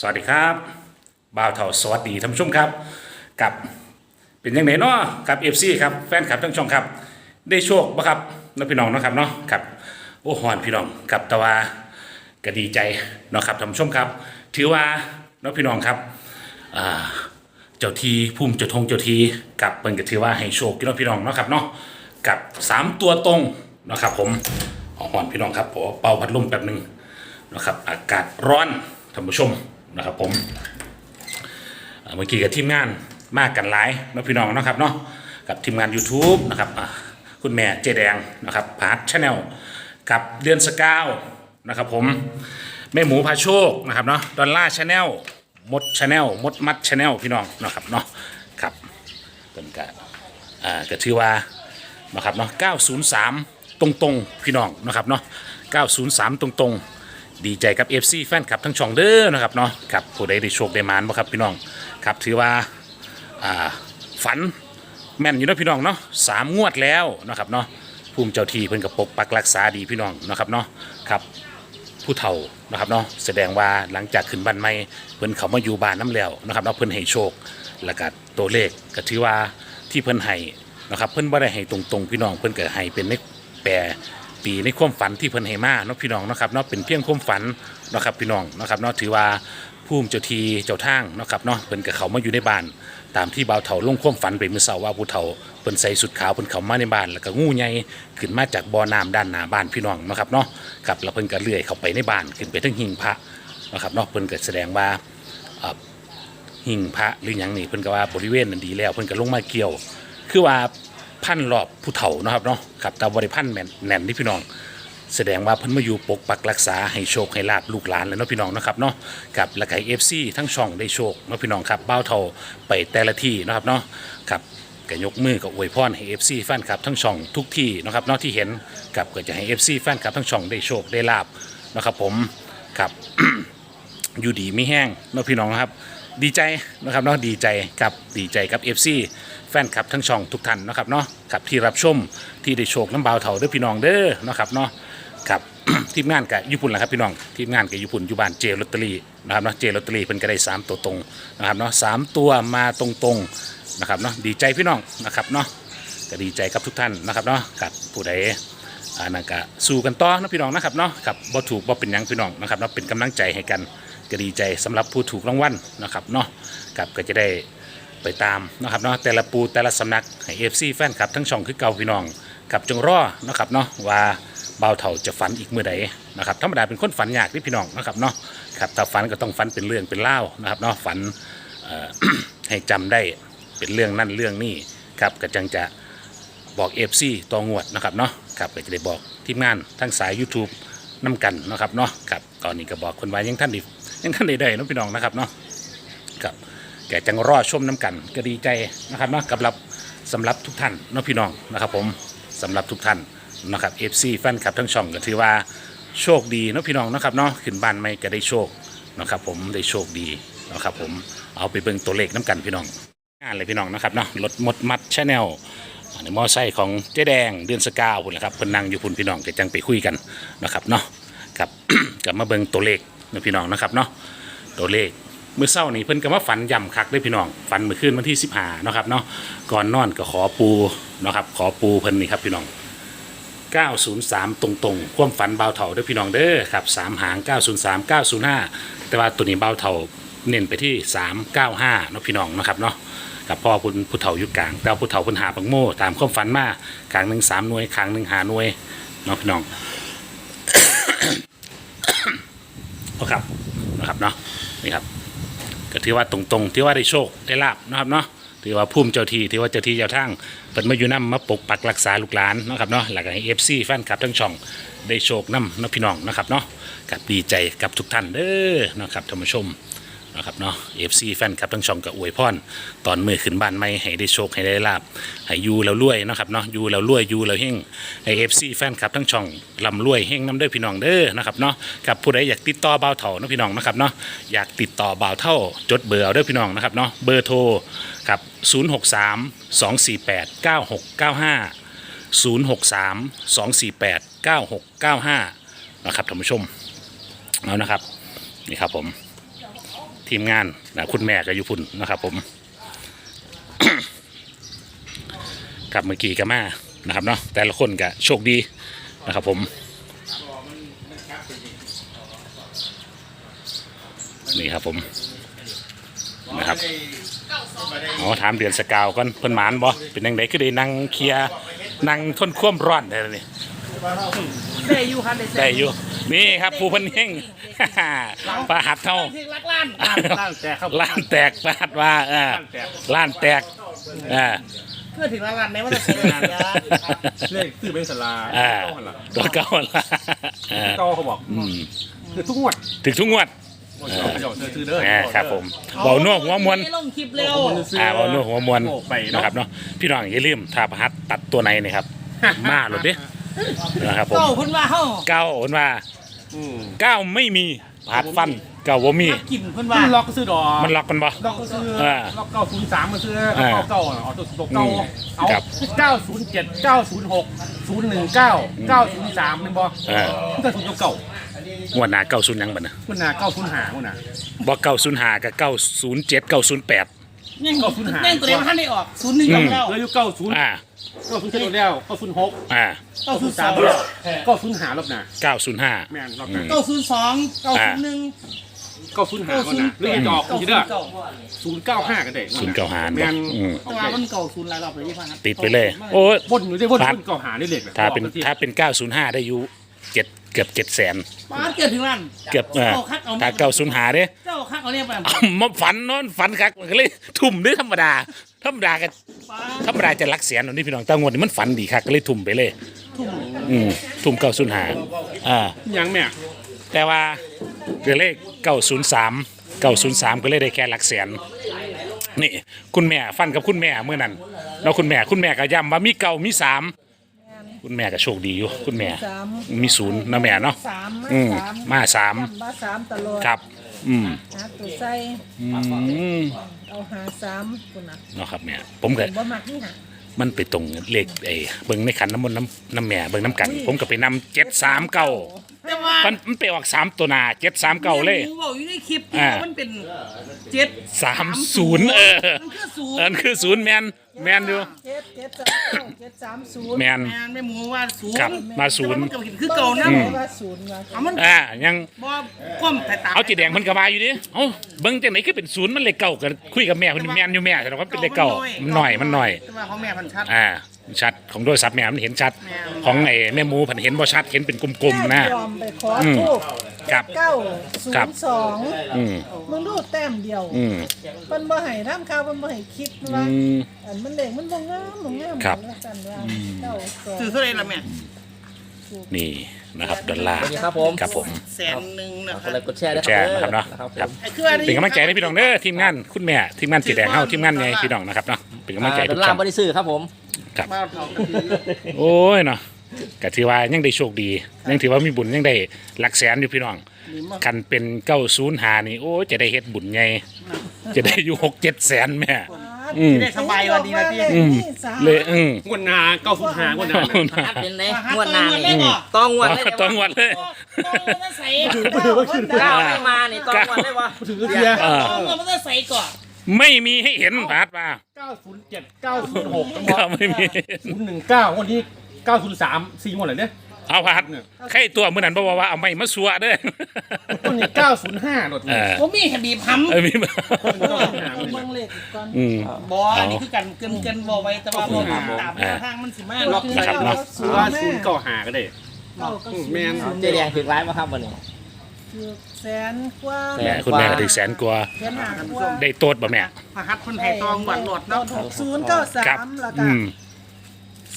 สวัสดีครับบ่าวเถาสวัสดีท่านผู้ชมครับ กับเป็นยังไงเนาะกับเอฟซีครับแฟนคลับทั้งช่องครับ ได้โชคบ่ครับน้องพี่น้องนะครับเนาะครับโอ้หอนพี่น้องกับตะวาก็ดีใจเนาะครับท่านผู้ชมครับ ถือว่าน้องพี่น้องครับเจ้าทีภูมิเจ้าทงเจ้าทีกับเปิ่นก็ถือว่าให้โชคพี่น้องพี่น้องเนาะครับเนาะกับสามตัวตรงนะครับผมหอนพี่น้องครับผมเป่าพัดลมแป๊บหนึงนะครับอากาศร้อนท่านผู้ชม นะครับผมเมื่อกี้กับทีมงานมากกันหลายเนาะพี่น้องนะครับเนาะกับทีมงาน YouTube นะครับคุณแม่เจแดงนะครับพาร์ทชาแนลกับเดือนสกาวนะครับผมแม่หมูพาโชคนะครับเนาะดอลล่าชาแนลมดชาแนลมดมัดชาแนลพี่น้องนะครับเนาะครับเป็นกะอ่าก็ถือว่านะครับเนาะ903 ตรงๆ พี่น้องนะครับเนาะ903 ตรงๆ ดีใจกับ FC แฟนคลับทั้งช่องเด้อนะครับเนาะครับผู้ใดได้โชคได้มานบ่ครับพี่น้องครับถือว่าอ่าฝันแม่นอยู่นะพี่น้องเนาะสามงวดแล้วนะครับเนาะภูมิเจ้าที่เพิ่นก็ปกปักรักษาดีพี่น้องนะครับเนาะครับผู้เฒ่านะครับเนาะแสดงว่าหลังจากขึ้นบ้านใหม่เพิ่นเขามาอยู่บ้านน้ำแล้วนะครับเนาะเพิ่นให้โชคแล้วก็ตัวเลขก็ถือว่าที่เพิ่นให้นะครับเพิ่นบ่ได้ให้ตรงๆพี่น้องเพิ่นก็ให้เป็นในแปรีในความฝันที่เพิ่นให้มาเนาะพี่น้องเนาะครับเนาะเป็นเพียงความฝันเนาะครับพี่น้องเนาะครับเนาะถือว่าภูมิเจ้าทีเจ้าทางเนาะครับเนาะเพิ่นก็เขามาอยู่ในบ้าน ตามที่บ่าวเฒ่าลงความฝันไปเมื่อเช้าว่าผู้เฒ่าเพิ่นใส่สุดขาวเพิ่นเข้ามาในบ้านแล้วก็งูใหญ่ขึ้นมาจากบ่อน้ำด้านหน้าบ้านพี่น้องเนาะครับเนาะครับแล้วเพิ่นก็เลื้อยเข้าไปในบ้านขึ้นไปถึงหิ้งพระเนาะครับเนาะเพิ่นก็แสดงว่าอ่าหิ้งพระหรือหยังนี่เพิ่นก็ว่าบริเวณนั้นดีแล้ว เพิ่นก็ลงมาเกี่ยว คือว่า พันรอบผู้เฒ่านะครับเนาะครับแต่บริพันธ์แม่นแน่นที่พี่น้อง แสดงว่าเพิ่นมาอยู่ปกปักรักษาให้โชคให้ลาบลูกหลานแล้วเนาะพี่น้องเนาะครับเนาะกับและไก่เอฟซีทั้งช่องได้โชคเนาะพี่น้องครับเบ้าเท่าไปแต่ละที่เนาะครับเนาะครับก็ยกมือกับอวยพรให้เอฟซีแฟนคลับทั้งช่องทุกที่นะครับเนาะที่เห็นกับก็จะให้เอฟซีแฟนคลับทั้งช่องได้โชคได้ลาบนะครับผมครับ อยู่ดีไม่แห้งเนาะพี่น้องนะครับ ดีใจนะครับเนาะดีใจกับดีใจกับ FC แฟนคลับทั้งช่องทุกท่านนะครับเนาะกับที่รับชมที่ได้โชคน้ำเบาเถาเด้อพี่น้องเด้อนะครับเนาะครับ ทีมงานกับญี่ปุ่นแหละครับพี่น้องทีมงานกับญี่ปุ่นอยู่บ้านเจลอตเตอรี่นะครับเนาะเจลอตเตอรี่เพิ่นก็ได้สามตัวตรงนะครับเนาะสามตัวมาตรงๆนะครับเนาะดีใจพี่น้องนะครับเนาะก็ดีใจกับทุกท่านนะครับเนาะกับผู้ใดอ่านั่นก็สู้กันต่อนะพี่น้องนะครับเนาะครับบ่ถูกบ่เป็นหยังพี่น้องนะครับเนาะเป็นกำลังใจให้กัน ก็ดีใจสำหรับผู้ถูกรางวัลนะครับเนาะครับก็จะได้ไปตามนะครับเนาะแต่ละปูแต่ละสำนักให้ FC แฟนคลับทั้งช่องคือเก่าพี่น้องกับจงรอนะครับเนาะว่าเบาวเถ่าจะฝันอีกเมื่อใดนะครับธรรมดาเป็นคนฝันยากที่พี่น้องนะครับเนาะครับถ้าฝันก็ต้องฝันเป็นเรื่องเป็นเล่าวนะครับเนาะฝันเอ่อ ให้จำได้เป็นเรื่องนั่นเรื่องนี้ครับก็จังจะ บอก FC ต่องวดนะครับเนาะครับก็จะได้บอกทีมงานทั้งสาย YouTube น้ำกันนะครับเนาะครับตอนนี้ก็บอกคนไว้ยังท่านไดี ยังท่านได้ได้เนาะพี่น้องนะครับเนาะครับแกจังรอชมน้ำกันก็ดีใจนะครับเนาะกับรับสำหรับทุกท่านเนาะพี่น้องนะครับ ผมสำหรับทุกท่านนะครับ FC แฟนคลับทั้งช่องก็ถือว่าโชคดีเนาะพี่น้องนะครับเนาะขึ้นบ้านไม่ก็ได้โชคนะครับ ผมได้โชคดีนะครับ ผมเอาไปเบิ่งตัวเลขน้ำกันพี่น้องงานเลยพี่น้องนะครับเนาะรถมดมัดชาแนลอันมอไซค์ของเจ๊แดงเดือนสกาวพุ่นแหละครับเพิ่นนั่งอยู่พุ่นพี่น้องก็จังไปคุยกันนะครับเนาะครับกับมาเบิ่งตัวเลข นะพี่น้องนะครับเนาะตัวเลขเมื่อเช้านี้เพิ่นก็มาฝันย่ำคักเด้พี่น้องฝันเมื่อคืนวันที่15เนาะครับเนาะก่อนนอนก็ขอปูนะครับ ขอปูเพิ่นนี่ครับพี่น้อง 903 ตรงๆ ความฝันเบาเถาด้อพี่น้องเด้อครับ3หาง 903 905 แต่ว่าตัวนี้เบาเถาเน้นไปที่ 395เนาะพี่น้องนะครับเนาะกับพ่อพุทธผู้เฒ่าอยู่กลางแต่ว่าผู้เฒ่าพุ่นหาปังโม่ตามความฝันมาครั้งหนึ่งสามหน่วยครั้งหนึ่งหาหน่วยเนาะพี่น้อง นะครับนะครับเนาะนี่ครับก็ถือว่าตรงๆที่ว่าได้โชคได้ลาบนะครับเนาะถือว่าภูมิเจ้าที่ที่ว่าเจ้าที่เจ้าทางเป็นมาอยู่นํมาปกปักรักษาลูกหลานนะครับเนาะหลักให้เอฟซีแฟนคลับทั้งช่องได้โชคนำเนะพี่น้องนะครับเนาะกับดีใจกับทุกท่านเด้อนะครับท่านผู้ชม นะครับเนาะเอฟซีแฟนคลับทั้งช่องกับอวยพรตอนมือขึ้นบ้านไม่ให้ได้โชคให้ได้ลาบให้ยูแล้วรวยนะครับเนาะยูแล้วรวยยูแล้วเฮงให้เอฟซีแฟนคลับทั้งช่องลำรวยเฮงน้ำเด้อพี่น้องเด้อนะครับเนาะกับผู้ใดอยากติดต่อบ่าวเถ่าเนาะพี่น้องนะครับเนาะอยากติดต่อบ่าวเท่าจดเบอร์เอาเด้อพี่น้องนะครับเนาะเบอร์โทรครับ 063 248 9695 063 248 9695 นะครับท่านผู้ชม เอานะครับ นี่ครับผม ทีมงานนะคุณแม่ก็อยู่พุ่นนะครับ ผมกับเมื่อกี้ก็มานะครับเนาะแต่ละคนก็โชคดีนะครับ ผมนี่ครับผมนะครับอ๋อถามเดือนสกาวก่อนเพิ่นหมานบ่เป็นยังไงก็ได้นั่งเคลียร์นั่งทนความร้อนได้เลยนี่ได้อยู่ครับได้ได้อยู่ นี่ครับผู้เพิ่นเฮง ปลาหัดเท่าที่รักล้านล้านแตกครับล้านแตกปลาหัดว่าเออล้านแตกอ่าเพื่อถึงรักล้านในวันจะซื้อนะเลขซื้อเป็นสลาอ่าเก้าหันหลังตัวเก่าละอ่าเก้าเขาบอกอืมคือทุกงวดถึงทุกงวดเจ้าเจ้าซื้อเด้ออ่าครับผมเบานัวหัวมวนลงคลิปเร็วอ่าเบานัวหัวมวนโอ้ไปนะเนาะ ครับเนาะพี่น้องอย่าลืมถ้าประหัดตัดตัวในนี่ครับ มาหลดเด้ นะครับผมเก้าคนว่าเฮ้าเก้าคนว่าอืมเก้าไม่มีผัดฟันเก้าบ่มี นักกินคนว่ามันล็อกก็ซื้อดอกมันล็อกมันบ่ ล็อกก็ซื้ออ่าล็อกเก้าศูนย์สามมันซื้ออ่าเก้าเก้าเอาตัวตัวเก้าอืมเอาครับเก้าศูนย์เจ็ดเก้าศูนย์หกศูนย์หนึ่งเก้าเก้าศูนย์สามมันบ่อ่า มันก็ศูนย์เก้างวดหน้าเก้าศูนย์ยังบ่นะมันน่ะเก้าศูนย์หามันน่ะ บ่เก้าศูนย์ห้ากับเก้าศูนย์เจ็ดเก้าศูนย์แปด ยังเก้าศูนย์ห้า ยังตัวเดียวท่านได้ออกศูนย์หนึ่งกับเก้าเหลืออยู่เก้าศูนย์อ่า เก้าศูนย์เจ็ดแล้วเก้าศูนย์หกอ่าเก้าศูนย์สสาอมงแล้วเก้าศูนย์หารอบน่ะเก้าศูนย์ห้าแม่นรอบน่ะเก้าศูนย์สองเก้าศูนย์หนึ่งเก้าศูนย์หาเก้ามันศูนน่ะย์หรือจะออกเก้าทีศูนเด้อย์เก้าศูนย์เก้าห้ากันเด็กศูนย์เก้าห้าแม่นอืม แต่ว่ามันเก้าศูนย์หลายรอบเลยที่พันติดไปเลย โอ้ยวนอยู่ได้วนครับวนเก้าหาได้เหล็กอะถ้าเป็นบอกถ้าเป็นเก้าศูนย์ห้าได้อยู่เจ็ดเกือบเจ็ดแสนป้าเกิดถึงล้านเกือบเออเอาคักเอาถ้าเก้าศูนย์ห้าเด้ เจ้าคักเอาเนี่ยไปมาฝันเนอนฝันคักมันก็เลย ทุ่มเด้อธรรมดา ธรรมดาก็ป้าธรรมดาจะรักเสียนนี่พี่น้องแตางวดนี่มันฝันดีคักก็เลยทุ่มไปเลยอืมทุ่มเก้าศูนย์ห้าอ่ายังแม่แต่ว่าเดือนเลขเก้าศูนย์สามเก้าศูนย์สามก็เลยได้แค่หลักแสนนี่ คุณแม่ฟันกับคุณแม่เมื่อนั้นแล้วคุณแม่คุณแม่ก็ย้ำว่ามีเก้ามีสามคุณแม่ก็โชคดีอยู่ คุณแม่สามมีศูนย์นะแม่เนาะสามอืมสามมาสามย้ำว่าสามตลอดครับ อืมหาตัวใส่อืมเอาหาสามคุณนะเนาะครับแม่ผมก็บ่มักนี่หามันไปตรงเลขไอ้เบิ่งในขันน้ำมนต์น้ำน้ำแม่เบิ่งน้ำกัน ผมก็ไปนำเจ็ดสามเก้าแต่ว่ามันมันไปออกสามตัวหนาเจ็ดสามเก้าเลย หนูบอกอยู่ในคลิปที่อ่าว่ามันเป็นเจ็ดสามศูนย์เออ มันคือศูนเออย์คือศูนย์แมน แมนอยู่ เจ็ดเจ็ดสามเก้าเจ็ดสามศูนย์แมน แม่นไม่หมูว่าศูนย์ครับมาศูนย์ แต่ว่มันก็เห็นคือเก่านะบิ่งได้ว่าศูนย์ว่าเอามันอ่ายังบ่ก้มแต่ตาเอาจีแดงมันก็มาอยู่ดิเอ้าเบิ่งจังไหนคือเป็นศูนย์มันเลยเก่ากันคุยกับแม่คนนี้แมนอยู่แม่แต่ว่าเป็นเลขเก่ามันหน่อยมันหน่อยแต่ว่าของแม่พันชัดอ่า ชัดของโทรศัพท์แม่มันเห็นชัดแม่ของไอ้แม่หมูผันเห็นบ่ชัดเห็นเป็นกลมๆนะ ยอมไปขออืมทูบครับเก้าศูครับ นย์สองอืมมึงดูแต้มเดียวอืมเพิ่นบ่ให้ทำข่าวเพิ่นบ่ให้คิดว่าอืม อันมันเด็กมันบ่งามบ่งามครับ ว่าซั่นว่าเก้าสองซื้อเท่าไหรล่ะแม่นี่นะครับดอลลาร์สวัสดีครับผมครับผม แสนหนึ่งนะกคดรับไลค์กดแชร์ด้วยแชร์นะครับเนาะนะครับ ครับไอ้คืออันนี้เป็นกำลังใจให้พี่น้องเด้อทีมงานคุณแม่ทีมงานจีแดงเฮาทีมงานไงพี่น้องนะครับเนาะเป็นกำลังใจอ่าทุดกอลลาช่อร์งบริสื่อครับผม บ้านเขาก็คือโอ้ยเนาะก็ถือว่ายังได้โชคดี ยังถือว่ามีบุญยังได้หลักแสนอยู่พี่น้องดีมากคันเป็นเก้าศูนย์หานี่โอ้ยจะได้เฮ็ดบุญไงจะได้อยู่หกเจ็ดแสนแม่ อืม ได้สบายวันดีนะพี่อืมสามเลยอืมงวดหนาเก้าศูนย์หางวดหนาฮัดเป็นไงมาหางวดหน้าตัวเงินนี่เลยเหรอต้องงวดเลยต้องวัดเลยต้องเงินมันใส่ก้าวไม่มานี่ต้องงวดเลยวะถือเทีย เออ ต้องเงินมันจะใส่ก่อน ไม่มีให้เห็นพาดมาเก้าศูนย์เจ็ดเก้าศูนย์หกก็ไม่มีศูนย์หนึ่งเก้าวันนี้เก้าศูนย์สามสี่งวดเลยเนี่ยเอาพาดใครตัวมื้อนั้นบอกว่าเอาไม่มาสัวเด้อวันนี้เก้าศูนย์ห้าหมดเออผมมีคดีพัมเออมีเบิ่งเลขก่อนอืม บออันนี้คือการเกินเกินบอไว้แต่ว่าบอตามตามแนวทางมันสิมากล็อกนะครับเนาะศูนว่าย์ศูนย์เก้าหาก็ได้ เก้าก็ศูนย์แม่น เจแดงถึงร้ายมาครับวันนี้ คือแสนกว่าแส แม่คุณแม่ก็ถึงแสนกว่าแสนห้ากว่าได้โตดบ่แม่ พระฮัทคนไทยตองหวัดหลอดเนาะหกศูนย์เก้าสาครับ มแล้วก็อืม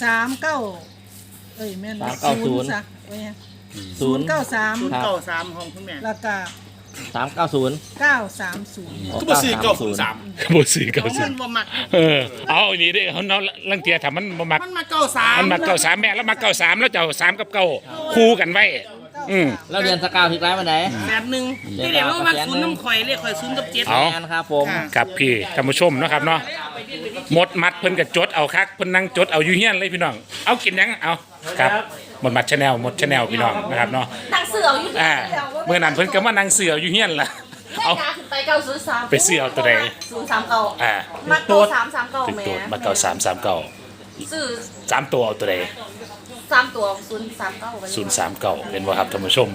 สามเก้าเอ้ยแม่นสามเก้าศูนย์ ซะเว้ยศูศูนนย์ย์เก้าสามศูนย์เก้าสามของคุณแม่แล้วก็สามเก้าศูนย์เก้าสามศูนย์ทุกบสี่เก้าศูนย์สามบ่ซื้อขเก้าองสิมันบ่มักเออ เอาอันนี้เด้เขาเนาะลังเทียถ้ามันบ่มักมันมาเก้าสามมันมาเก้าสามแม่แล้วมาเก้าสามแล้วจะเอาสามกับเก้าคู่กันไว้ อืม แล้วเดือนสกาวถึงร้ายวันไหนแสนหนึ่งที่เดี๋ยวว่ามันศูนย์น้ำข่อยเรียกข่อยศูนย์กับเจ็ด เอาแอนครับผมค่ะกับพี่ท่านผู้ชมเนาะครับเนาะหมดมัดเพิ่นก็จดเอาคักเพิ่นนั่งจดเอาอยู่เฮียนเลยพี่น้อง เอากินยังเอาครับหมดมัดชาแนลหมดชาแนลพี่น้องนะครับเนาะนางเสืออยู่ที่อ่าเดียวว่าเมื่อนั้นเพิ่นก็มานั่งเสืออยู่เฮียนล่ะแม่เอากาขึ้นไปเก้าศูนย์สามไปซื้อเอาตัวใด ศูนย์สามเก้าอ่ามาตัวสามสามเก้าถึงแหม่ตัวมาเก่าสามสามเก่าซื้อสามตัวเอาตัวใด สามตัวศูนย์สามเก้าไปศูนย์สามเก่าเป็นว่าครับท่านผู้ชม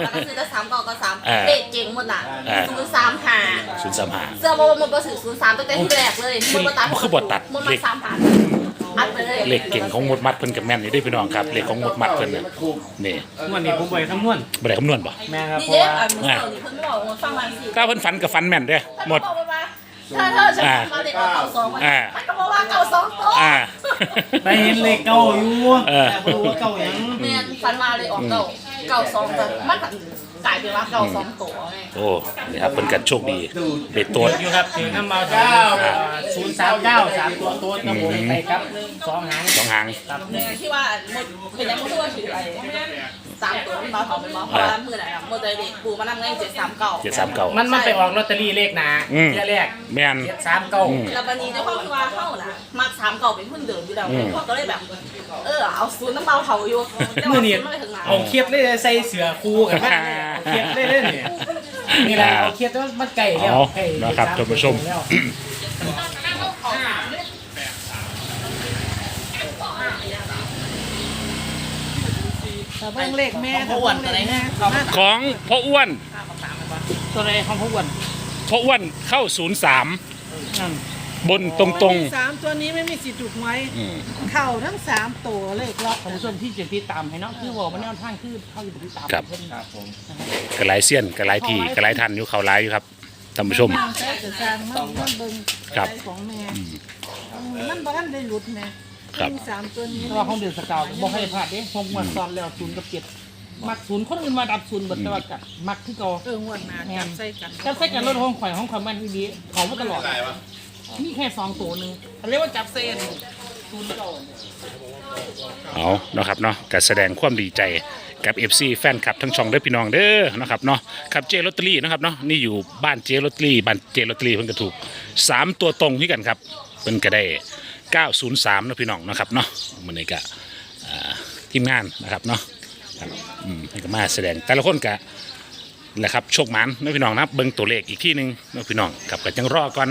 แล้วก็ซื้อแต่สามเก้าก็สามอ่าเด็กเก่งหมดน่ะอ่า ศูนย์สามหาศูนย์สามหา เสื้อมันมันมาสื่อศูนย์สามตั้งแต่ที่แรกเลยมันมาตัดมันคือบทตัด มันมาสามหาอัดไปเลยเลขเก่งของหมดมัดเพิ่นกับแม่นนี่ได้อพี่น้องครับเลขของหมดมัดเพิ่นน่ะนี่งวดนี้ผมไปคำนวณบ่ได้คำนวณบ่แม่ครับนี่เพราะเจ๊ว่าอันนี้เพิ่นไม่บอกว่าฟังมาสิก้าวเพิ่นฝันกับฝันแม่นเด้อหมดบ อกว่าถ้าเธอจะมาเด็กเอาเก่าสองอ่า มันก็บอกว่าเก่าสองตัวอ่าได้เห็นเลขเก้าอยู่เออ แต่ไม่รู้ว่าเก้าหยังแม่นฟันมาเลยออกเก่าเก่าสองแต่มันกลายเป็นว่าเก่าสองตัวไงโอ้นี่ครับเพิ่นกันโชคดีได้ตัว อยู่ครับถึงน้ำเมาเก้าศูนย์สามเก้าสามตัวตัวนะผมไปครับสองหางสองหางเนี่ยที่ว่าหมดเป็นยังไม่รู้ว่าถืออะไรสามตัวมันเบาถอนเป็นเบาเพราะว่ามือไหนอะมือใจเด็กปูมานั่งเล่นเจ็ดสามเก่าเจ็ดสามเก่า มันมันไปออกลอตเตอรี่เลขหนาอืม เที่ยแรกแม่นเจ็ดสามเก้าอืม แล้ววันนี้เจ้าพ่อคือว่าเข้าน่ะมาสามเก่าเป็นพื้นเดิมอยู่แล้วพ่อก็เลยแบบ เออเอาศูนย์น้ำเบาเถาอยู่แต่เมื่ว่าอนี้ศูนย์ไม่ไปถึงไหนเอาเครียดเลยใส่เสือคู่กันมาเนี่ยเอาเครียดเลยเลยเนี่ยนี่แหละเอาเครียดแล้วมันไก่แล้วเอาไก่นะครับท่านผู้ชม แล้ว แต่ เบิ่งเลขแม่ถ้าเบิ่งเลขแม่มาของพ่ออ้วนตัวไหนของพวกวันพ่ออ้วนเข้าศูนย์สามนั่นบนตรงตรงมีสามตัวนี้ไม่มีสิทธิ์ถูกหวยๆอืมเข่าทั้งสามตัวเลขล็อกท่านผู้ชมที่จะติดตามให้เนาะคือว่ามันแนวทางคือเข้าอยู่ติดตามครับเพิ่นครับผมกระไรเซียนกระไรทีกระไรทันอยู่เขาไรอยู่ครับท่านผู้ชมมันแต่จะสร้างมันมันเบิ่งครับใจของแม่มันบ่ทันได้หลุดแม่ ครับมีสามตัวนี้แต่ว่าของเดือนสกาวบ่ให้พลาดเด้หกงวดซ้อนแล้วศูนย์กับเจ็ดมักศูนย์คนอื่นมาดับศูนย์เบิดแต่ว่ากัดมักที่เก่าเอองวดหน้าจับใส่กันจับใส่กันรถห้องข่อยห้องความมันดีๆของมาตลอดมีแค่สองตัวหนึงเขาเรียกว่าจับเส้นศูนย์เก่าเอาเนาะครับเนาะก็แสดงความดีใจกับ FC แฟนคลับทั้งช่องเด้อพี่น้องเด้อนะครับเนาะครับเจลอตเตอรี่นะครับเนาะนี่อยู่บ้านเจลอตเตอรี่บ้านเจลอตเตอรี่เพิ่นก็ถูกสามตัวตรงที่กันครับเพิ่นก็ได้ 903นะพี่น้องนะครับเนาะมื้อนี้ก็ทีมงานนะครับเนาะอืมนี่ก็มาแสดงแต่ละคนก็แหละครับโชคหมันนะพี่น้องนะเบิ่งตัวเลขอีกที่หนึ่งนะพี่น้องครับก็จังรอก่อน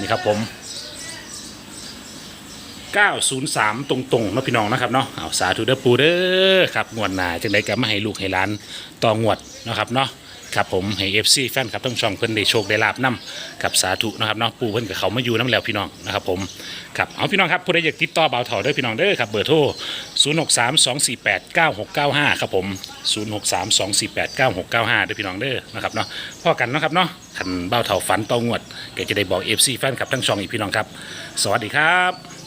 นี่ครับผม 903 ตรงๆนะพี่น้องนะครับเนาะเอาสาธุเด้อปูเด้อครับงวดหน้าจังไดก็มาให้ลูกให้หลานต่องวดนะครับเนาะ ครับผมให้ FC แฟนครับทั้งช่องเพิ่นได้โชคได้ลาบนํกับสาธุนะครับเนาะปู่เพิ่นกับเขามาอยู่น้ำแล้วพี่น้องนะครับผมครับเอาพี่น้องครับผู้ใดอยากติดต่อบ่าวเถาเด้อพี่น้องเด้อครับเบอร์โทร0632489695ครับผม0632489695เด้อพี่น้องเด้อนะครับเนาะพอกันเนาะครับเนาะคันบ่าวเถาฝันตองวดก็จะได้บอก FC แฟนครับทั้งช่องอีกพี่น้องครับ สวัสดีครับ